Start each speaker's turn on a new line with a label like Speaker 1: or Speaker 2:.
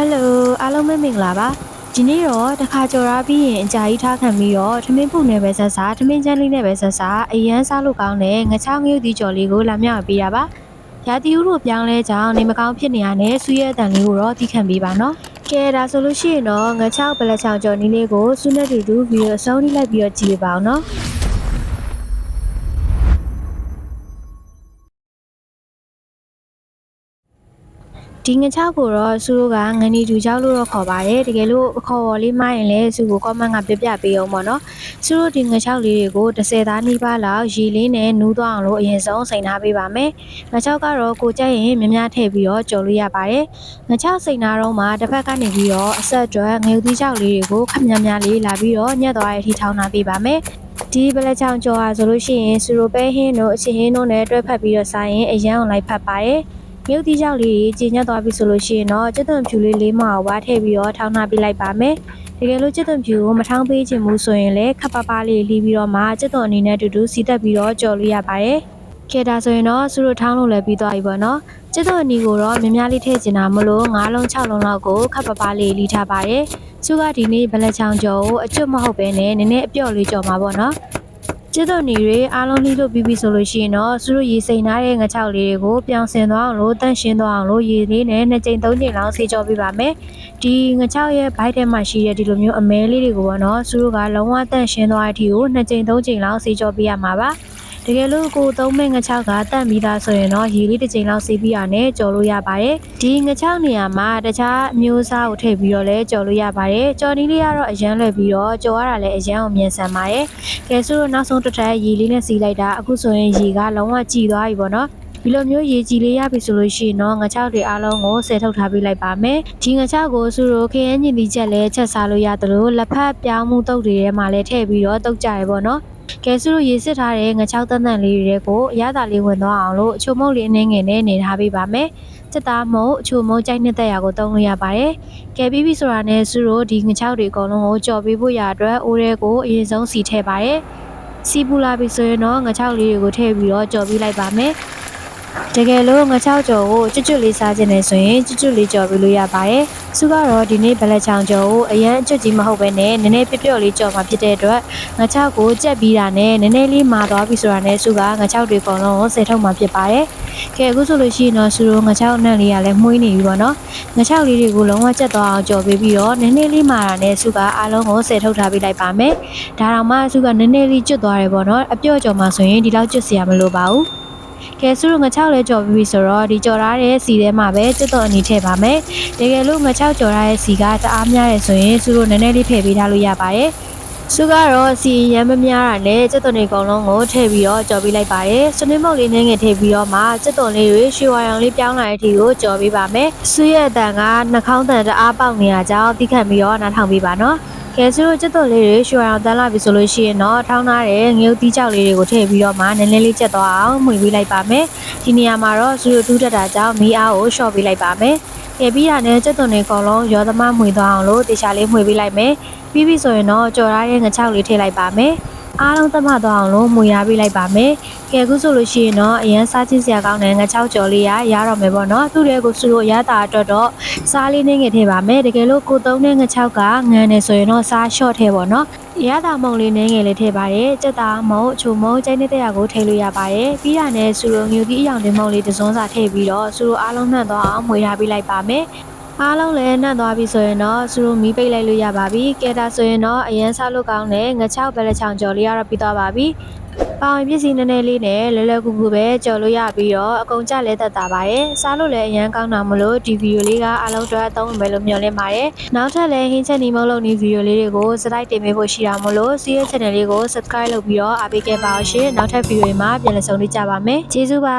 Speaker 1: ဟယ်လိုအားလုံးပဲမင်္ဂလာပါဒီနေ့တော့တစ်ခါကြော်ရပြီးရင်အကြာကြီးထားခံပြီးတော့ထမင်းပူနဲ့ပဲဆက်စားထမင်းချမ်းလေးနဲ့ပဲဆက်စားအရန်စားလို့ကောင်းတဲ့ငချောင်းငရုတ်ဒီကြော်လေးကိုလာမြောက်ပေးတာပါရာသီဥတုပြောင်းလဲကြောင်းနေမကောင်းဖြစ်နေရတဲ့ဆူရဲအတန်လေးကိုတော့တီးခံပေးပါနော်ကဲဒါဆိုလို့ရှိရင်တော့ငချောင်းပလက်ချောင်းကြော်နည်းလေးကိုစူးနဲ့တူတူဗီဒီယိုအဆုံးထိလိုက်ပြီးတော့ကြည့်ပါအောင်နော် ဒီငချောက်ကိုတော့စုတို့ကငနီတူချောက်လို့တော့ခေါ်ပါတယ်တကယ်လို့အခေါ်ပေါ်လေးမရင်လည်းစုကို comment ကပြပြပေးအောင်ပေါ့နော်စုတို့ဒီငချောက်လေးတွေကို30သားနီးပါးလောက်ရေလေးနဲ့နူးသွားအောင်လို့အရင်ဆုံးစိန်ထားပေးပါမယ်ငချောက်ကတော့ကိုကြိုက်ရင်များများထည့်ပြီးတော့ကြော်လို့ရပါတယ်ငချောက်စိန်ထားတော့မှတစ်ဖက်ကနေပြီးတော့အဆက်အတွက်ငရုတ်သီးချောက်လေးတွေကိုခက်များများလေးလာပြီးတော့ညက်သွားတဲ့အထိထောင်းထားပေးပါမယ်ဒီပလက်ချောင်ကြော်အားဆိုလို့ရှိရင်စူရိုပဲဟင်းတို့အချစ်ဟင်းတို့နဲ့တွဲဖက်ပြီးတော့စားရင်အရန်အောင်လိုက်ဖက်ပါတယ် မြုပ်သီးကြောက်လေးကြီးညက်သွားပြီဆိုလို့ရှိရင်တော့ကျက်သွန်ဖြူလေးလေးမအောင်ဝါထည့်ပြီးတော့ထောင်းထားပေးလိုက်ပါမယ်။တကယ်လို့ကျက်သွန်ဖြူကိုမထောင်းပေးချင်ဘူးဆိုရင်လည်းခပ်ပါးပါးလေးလှီးပြီးတော့မှကျက်သွန်အနေနဲ့အတူတူစီတက်ပြီးတော့ကြော်လို့ရပါတယ်။ခေတာဆိုရင်တော့စုတို့ထောင်းလို့လည်းပြီးသွားပြီပေါ့နော်။ကျက်သွန်အနီကိုတော့များများလေးထည့်ချင်တာမလို့9လုံး6လုံးလောက်ကိုခပ်ပါးပါးလေးလှီးထားပါတယ်။စုကဒီနေ့ဘလက်ချောင်ကြော်ကိုအကျွတ်မဟုတ်ပဲနဲ့နည်းနည်းအပြော့လေးကြော်မှာပေါ့နော်။ ကျစ်တော်နေတွေအားလုံးလှီးလို့ပြီးပြီဆိုလို့ရှိရင်တော့သူတို့ရေစိမ်ထားတဲ့ငချောက်လေးတွေကိုပြောင်းဆင်သွားအောင်လို့တန့်ရှင်းသွားအောင်လို့ရေလေးနဲ့နှစ်ကြိမ်သုံးကြိမ်လောက်ဆေးကြောပေးပါမယ်ဒီငချောက်ရဲ့ဘိုက်ထဲမှာရှိတဲ့ဒီလိုမျိုးအမဲလေးတွေကိုပေါ့နော်သူတို့ကလုံးဝတန့်ရှင်းသွားတဲ့အထိကိုနှစ်ကြိမ်သုံးကြိမ်လောက်ဆေးကြောပေးရမှာပါ တကယ်လို့ကိုသုံးမဲ့ငချောက်ကတန့်ပြီးသားဆိုရင်တော့ရေလေးတစ်ကြိမ်လောက်ဆေးပြီးရနဲ့ကြော်လို့ရပါတယ်ဒီငချောက်နေရာမှာတခြားအမျိုးအစားကိုထည့်ပြီးတော့လည်းကြော်လို့ရပါတယ်ကြော်နီးလေးကတော့အရန်လွယ်ပြီးတော့ကြော်ရတာလည်းအရန်အောင်မြန်ဆန်ပါတယ်ကဲဆိုတော့နောက်ဆုံးတစ်ထပ်ရေလေးနဲ့စီးလိုက်တာအခုဆိုရင်ရေကလုံးဝကြည်သွားပြီပေါ့နော်ဒီလိုမျိုးရေကြည်လေးရပြီဆိုလို့ရှိရင်တော့ငချောက်တွေအားလုံးကိုဆယ်ထုတ်ထားပေးလိုက်ပါမယ်ဒီငချောက်ကိုစုတို့ခရမ်းညင်ပြီးချက်လဲချက်စားလို့ရသလိုလက်ဖက်ပြောင်းမှုတုပ်တွေထဲမှာလည်းထည့်ပြီးတော့တုပ်ကြရပေါ့နော် ကဲစုတို့ရေစစ်ထားတဲ့ငချောက်တန်တန်လေးတွေကိုအရသာလေးဝင်သွားအောင်လို့အချိုမုတ်လေးအနှင်းငယ်နဲ့နေထားပေးပါမယ်စစ်သားမုတ်အချိုမုတ်ကြိုက်နှစ်သက်ရာကိုတုံးလို့ရပါတယ်ကဲပြီးပြီဆိုတာနဲ့စုတို့ဒီငချောက်တွေအကုန်လုံးကိုကြော်ပေးဖို့ရအတွက်အိုးရဲကိုအရင်ဆုံးစီထည့်ပါတယ်စီပူလာပြီဆိုရင်တော့ငချောက်လေးတွေကိုထည့်ပြီးတော့ကြော်ပြီးလိုက်ပါမယ် တကယ်လို့ငချောက်ကြော်ကိုကျွတ်ကျွတ်လေးစားခြင်းနဲ့ဆိုရင်ကျွတ်ကျွတ်လေးကြော်ပြီးလို့ရပါတယ်စုကတော့ဒီနေ့ဘလက်ချောင်ကြော်ကိုအရန်အကျွတ်ကြီးမဟုတ်ဘဲနဲ့နည်းနည်းပျော့ပျော့လေးကြော်မှာဖြစ်တဲ့အတွက်ငချောက်ကိုကြက်ပြီးတာနဲ့နည်းနည်းလေးမာသွားပြီဆိုတာနဲ့စုကငချောက်တွေအကုန်လုံးကိုဆယ်ထုတ်မှာဖြစ်ပါတယ်ကဲအခုဆိုလို့ရှိရင်တော့စုတို့ငချောက်အနံ့လေးကလည်းမှုေးနေပြီပေါ့နော်ငချောက်လေးတွေကိုလုံးဝကြက်သွားအောင်ကြော်ပေးပြီးတော့နည်းနည်းလေးမာတာနဲ့စုကအားလုံးကိုဆယ်ထုတ်ထားပေးလိုက်ပါမယ်ဒါတော့မှစုကနည်းနည်းလေးကျွတ်သွားတယ်ပေါ့နော်အပြော့ကြော်မှဆိုရင်ဒီလောက်ကျွတ်စရာမလိုပါဘူး ကဲစုတို့ငချောက်လဲကြော်ပြီးပြီဆိုတော့ဒီကြော်ထားတဲ့စီထဲမှာပဲကျွတ်တော်အနီထည့်ပါမယ်တကယ်လို့ငချောက်ကြော်ထားတဲ့စီကတအားများတယ်ဆိုရင်စုတို့နည်းနည်းလေးထည့်ပေးထားလို့ရပါတယ် စုကတော့စီရမ်းမများတာနဲ့ကျွတ်တော်နေအကုန်လုံးကိုထည့်ပြီးတော့ကြော်ပေးလိုက်ပါတယ်စနစ်မုတ်လေးနည်းငယ်ထည့်ပြီးတော့မှကျွတ်တော်လေးတွေရွှေဝါရောင်လေးပြောင်းလာတဲ့အထိကိုကြော်ပေးပါမယ်စုရဲ့အတန်ကနှာခေါင်းတန်တအားပေါက်နေရကြောင်းသိခံပြီးတော့နားထောင်ပေးပါနော်ကဲဆိုတော့ကျက်တော်လေးတွေရွှေအောင်တန်းလာပြီဆိုလို့ရှိရင်တော့ထောင်းထားတဲ့ငရုတ်သီးကြောက်လေးတွေကိုထည့်ပြီးတော့မှနည်းနည်းလေးကျက်သွားအောင်မှွေပေးလိုက်ပါမယ်ဒီနေရာမှာတော့ဇူရိုတူးတက်တာကြောင့်မီးအားကိုရှော့ပေးလိုက်ပါမယ် ကဲပြီးတာနဲ့ကျက်တော်နေအကုန်လုံးရောသမားမှွေသွားအောင်လို့တေချာလေးမှွေပေးလိုက်မယ်ပြီးပြီဆိုရင်တော့ကြော်ထားတဲ့ငချောက်လေးထည့်လိုက်ပါမယ် အားလုံးသမသွားအောင်လို့မှွေရပေးလိုက်ပါမယ်ကဲအခုဆိုလို့ရှိရင်တော့အရန်စားချင်းစရာကောင်းတဲ့ငချောက်ကြော်လေးရရတော့မယ်ပေါ့နော်သူ့ရဲ့ကိုစုလို့ရတာအတွက်တော့စားလေးနဲ့ငယ်ထည့်ပါမယ်တကယ်လို့ကိုသုံးတဲ့ငချောက်ကငန်းနေဆိုရင်တော့စားရှော့ထည့်ပါတော့ရတာမုံလေးနဲ့ငယ်လေးထည့်ပါတယ်ကြက်သားမုံအချိုမုံကျိုင်းတဲ့ရာကိုထည့်လို့ရပါတယ်ပြီးတာနဲ့စူရိုငူကြီးအယောင်တင်မုံလေးတစ်စုံစာထည့်ပြီးတော့စူရိုအားလုံးနှံ့သွားအောင်မှွေထားပေးလိုက်ပါမယ် အားလုံးလည်းနှံ့သွားပြီဆိုရင်တော့စူရိုမီးပိတ်လိုက်လို့ရပါပြီကဲတာဆိုရင်တော့အရန်စားလို့ကောင်းတဲ့ငချောက်ဘက်လက်ချောင်ကြော်လေးကတော့ပြီးသွားပါပြီပေါင်ပစ္စည်းနည်းနည်းလေးနဲ့လဲလဲကူကူပဲကြော်လို့ရပြီးတော့အကုန်ကြလဲသက်တာပါတယ်စားလို့လည်းအရန်ကောင်းတာမလို့ဒီဗီဒီယိုလေးကအားလုံးအတွက်အသုံးဝင်မယ်လို့မျှော်လင့်ပါတယ်နောက်ထပ်လည်းဟင်းချက်နီမုံလုံးဒီဗီဒီယိုလေးတွေကိုစတိုက်တင်ပေးဖို့ရှိတာမလို့စီးရဲ့ channel လေးကို subscribe လုပ်ပြီးတော့အားပေးခဲ့ပါအောင်ရှင်နောက်ထပ်ဗီဒီယိုတွေမှာပြန်လည်ဆုံတွေ့ကြပါမယ်ကျေးဇူးပါ